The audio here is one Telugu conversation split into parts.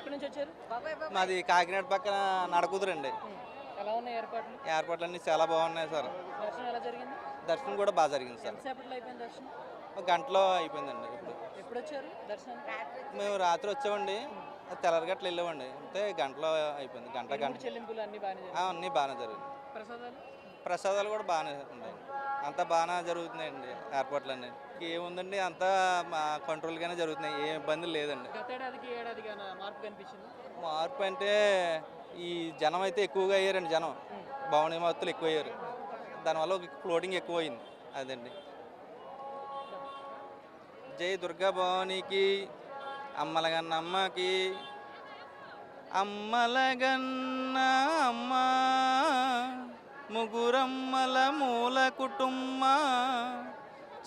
ఎక్కడి నుంచి వచ్చారు? మాది కాకినాడ పక్కన నడకుదురండి ఎలా ఉన్నాయి ఏర్పాట్లు? ఏర్పాట్లు అన్నీ చాలా బాగున్నాయి సార్. దర్శనం ఎలా జరిగింది? దర్శనం కూడా బాగా జరిగింది సార్. ఎంతసేపట్లో అయిపోయింది దర్శనం? ఒక గంటలో అయిపోయిందండి. ఇప్పుడు ఎప్పుడు వచ్చారు దర్శనం మేము రాత్రి వచ్చామండి. తెల్లరగట్ల వెళ్ళామండి. అంతే గంటలో అయిపోయింది. గంట గంట. చెల్లింపులు అన్ని బాగానే ఆ, జరిగాయి అన్నీ బాగానే జరిగింది. ప్రసాదాలు? ప్రసాదాలు కూడా బాగానే ఉన్నాయి. అంతా బాగానే జరుగుతున్నాయండి ఏర్పాట్లు అన్నీ ఏముందండి అంతా మా కంట్రోల్గానే జరుగుతున్నాయి. ఏ ఇబ్బంది లేదండి. మార్పు అంటే ఈ జనం అయితే ఎక్కువగా అయ్యారండి జనం. భవన మత్తులు ఎక్కువ అయ్యారు దానివల్ల ఫ్లోటింగ్ ఎక్కువ అయింది అదండి. జై దుర్గా భవానికి అమ్మలగన్న అమ్మకి అమ్మలగన్న అమ్మ ముగురమ్మల మూల కుటుంబ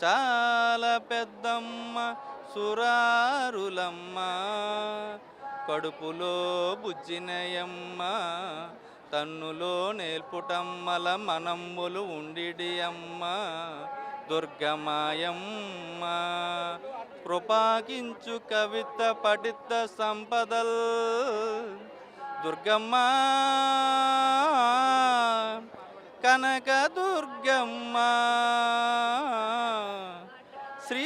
చాలా పెద్దమ్మ సురారులమ్మ. కడుపులో బుజ్జినయమ్మ తన్నులో నేర్పుటమ్మల మనమ్ములు ఉండిడి అమ్మ దుర్గమాయమ్మ కృపాకించు కవిత పఠిత సంపదల్. దుర్గమ్మ కనక దుర్గమ్మ శ్రీ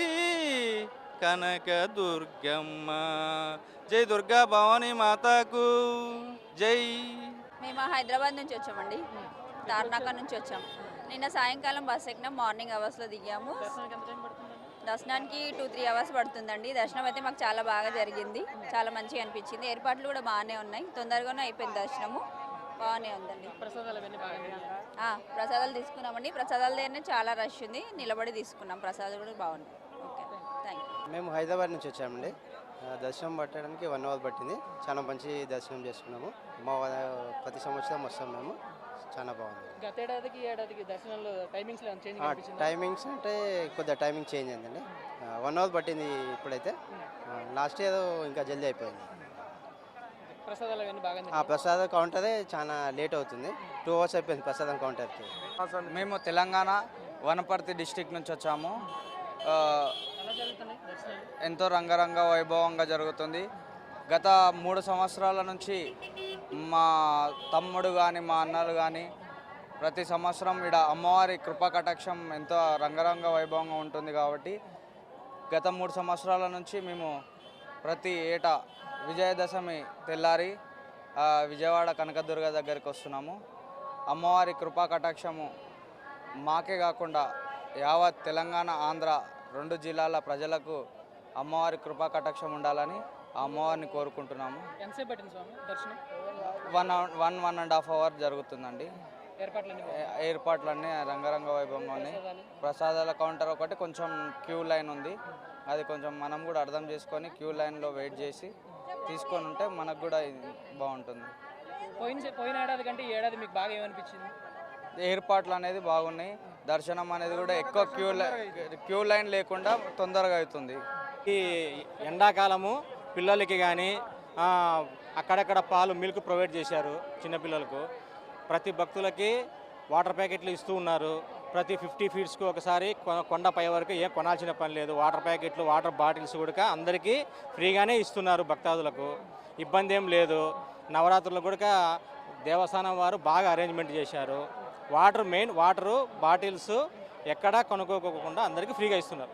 కనక దుర్గమ్మ జై దుర్గా భవానీ మాతాకు. జై. మేము హైదరాబాద్ నుంచి వచ్చామండి. తార్నాక నుంచి వచ్చాం. నిన్న సాయంకాలం బస్ ఎక్కినాం. మార్నింగ్ అవర్స్లో దిగాము. దర్శనానికి దర్శనానికి టూ త్రీ అవర్స్ పడుతుందండి. దర్శనం అయితే మాకు చాలా బాగా జరిగింది. చాలా మంచిగా అనిపించింది. ఏర్పాట్లు కూడా బాగానే ఉన్నాయి. తొందరగానే అయిపోయింది దర్శనము. బాగానే ఉందండి. ప్రసాదాలు ప్రసాదాలు తీసుకున్నామండి. ప్రసాదాల దగ్గరనే చాలా రష్ ఉంది. నిలబడి తీసుకున్నాం. ప్రసాదాలు కూడా బాగున్నాయి. ఓకే. థ్యాంక్ యూ మేము హైదరాబాద్ నుంచి వచ్చామండి. దర్శనం పట్టడానికి వన్ అవర్ పట్టింది. చాలా మంచి దర్శనం చేసుకున్నాము. మా ప్రతి సంవత్సరం వస్తాం మేము. చాలా బాగుంది. గత ఏడాదికి దర్శనంలో టైమింగ్స్ టైమింగ్స్ అంటే కొద్దిగా టైమింగ్ చేంజ్ అయిందండి. వన్ అవర్ పట్టింది ఇప్పుడైతే. లాస్ట్ ఇయర్ ఇంకా జల్దీ అయిపోయింది. ఆ ప్రసాద కౌంటరే చాలా లేట్ అవుతుంది. టూ అవర్స్ అయిపోయింది ప్రసాదం కౌంటర్కి. మేము తెలంగాణ వనపర్తి డిస్టిక్ నుంచి వచ్చాము. ఎంతో రంగరంగ వైభవంగా జరుగుతుంది. గత మూడు సంవత్సరాల నుంచి మా తమ్ముడు కానీ మా అన్నలు కానీ ప్రతి సంవత్సరం ఇక్కడ అమ్మవారి కృపా కటాక్షం ఎంతో రంగరంగ వైభవంగా ఉంటుంది కాబట్టి గత మూడు సంవత్సరాల నుంచి మేము ప్రతి ఏటా విజయదశమి తెల్లారి విజయవాడ కనకదుర్గ దగ్గరికి వస్తున్నాము. అమ్మవారి కృపా కటాక్షము మాకే కాకుండా యావత్ తెలంగాణ ఆంధ్ర రెండు జిల్లాల ప్రజలకు అమ్మవారి కృపా కటాక్షం ఉండాలని ఆ అమ్మవారిని కోరుకుంటున్నాము. ఎంతసేపు పట్టింది స్వామి దర్శనం? One one one and half hour జరుగుతుందండి. ఏర్పాట్లన్నీ ఏ- ఏర్పాట్లన్నీ రంగరంగ వైభవంగా ఉన్నాయి. ప్రసాదాలు ప్రసాదాల కౌంటర్ ఒకటి కొంచెం క్యూ లైన్ ఉంది. అది కొంచెం మనం కూడా అర్థం చేసుకొని క్యూ లైన్లో వెయిట్ చేసి తీసుకొని ఉంటే మనకు కూడా బాగుంటుంది. పోయిన పోయిన ఏడాది కంటే ఈ ఏడాది మీకు బాగా ఏమనిపించింది? ఏర్పాట్లు అనేది బాగున్నాయి. దర్శనం అనేది కూడా ఎక్కువ క్యూ క్యూ లైన్ లేకుండా తొందరగా అవుతుంది. ఈ ఎండాకాలము పిల్లలకి కానీ అక్కడక్కడ పాలు మిల్క్ ప్రొవైడ్ చేశారు చిన్నపిల్లలకు. ప్రతి భక్తులకి వాటర్ ప్యాకెట్లు ఇస్తూ ఉన్నారు. ప్రతి ఫిఫ్టీ ఫీట్స్కి ఒకసారి కొండ పై వరకు ఏం కొనాల్సిన పని లేదు. వాటర్ ప్యాకెట్లు వాటర్ బాటిల్స్ కూడా అందరికీ ఫ్రీగానే ఇస్తున్నారు భక్తాదులకు. ఇబ్బంది ఏం లేదు. నవరాత్రులు కూడా దేవస్థానం వారు బాగా అరేంజ్మెంట్ చేశారు. వాటర్ మెయిన్ వాటరు బాటిల్స్ ఎక్కడా కొనుక్కోకుండా అందరికీ ఫ్రీగా ఇస్తున్నారు.